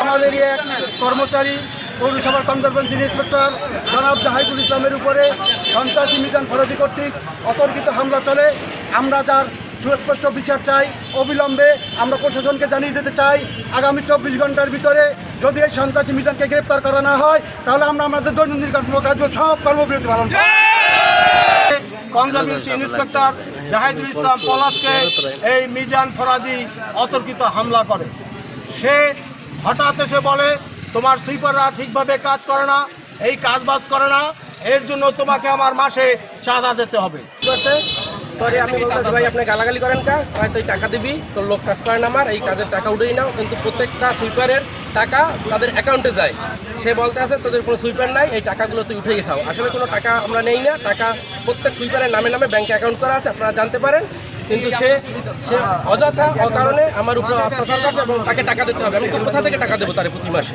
আমাদের এক কর্মচারী পৌরসভার কনজারভেন্সি ইন্সপেক্টর জনাব জাহাইদুল ইসলামের উপরে সন্ত্রাসী মিজান ফরাজি কর্তৃক অতর্কিত হামলা চলে। আমরা যার সুস্পষ্ট বিচার চাই, অবিলম্বে আমরা প্রশাসনকে জানিয়ে দিতে চাই, আগামী চব্বিশ ঘণ্টার ভিতরে যদি এই সন্ত্রাসী মিজানকে গ্রেপ্তার করা না হয়, তাহলে আমরা আমাদের দৈনন্দিন কর্মকাজ সব কর্মবিরতি পালন করি কনজারভেন্সি ইন্সপেক্টর জাহিদুল ইসলাম পলাশকে এই মিজান ফরাজি অতর্কিত হামলা করে। সে হঠাৎ এসে বলে, তোমার সুইপাররা ঠিকভাবে কাজ করে না, এই কাজ বাজ করে না, এর জন্য তোমাকে আমার মাসে চাঁদা দিতে হবে। করছে পরে আমি বলতেছি, ভাই, আপনি গালাগালি করেন কা? ভাই, তুই টাকা দিবি, তোর লোক কাজ করেন আমার, এই কাজের টাকা উঠেই নাও। কিন্তু প্রত্যেকটা সুইপারের টাকা তাদের অ্যাকাউন্টে যায়। সে বলতে আছে, তোদের কোনো সুইপার নাই, এই টাকাগুলো তুই উঠেই খাও। আসলে কোনো টাকা আমরা নেই না, টাকা প্রত্যেক সুইপারের নামে নামে ব্যাংকে অ্যাকাউন্ট করা আছে, আপনারা জানতে পারেন। কিন্তু সে সে অযথা অকারণে আমার উপর অত্যাচার করছে এবং তাকে টাকা দিতে হবে। আমি কোথা থেকে টাকা দেবো তার প্রতি মাসে?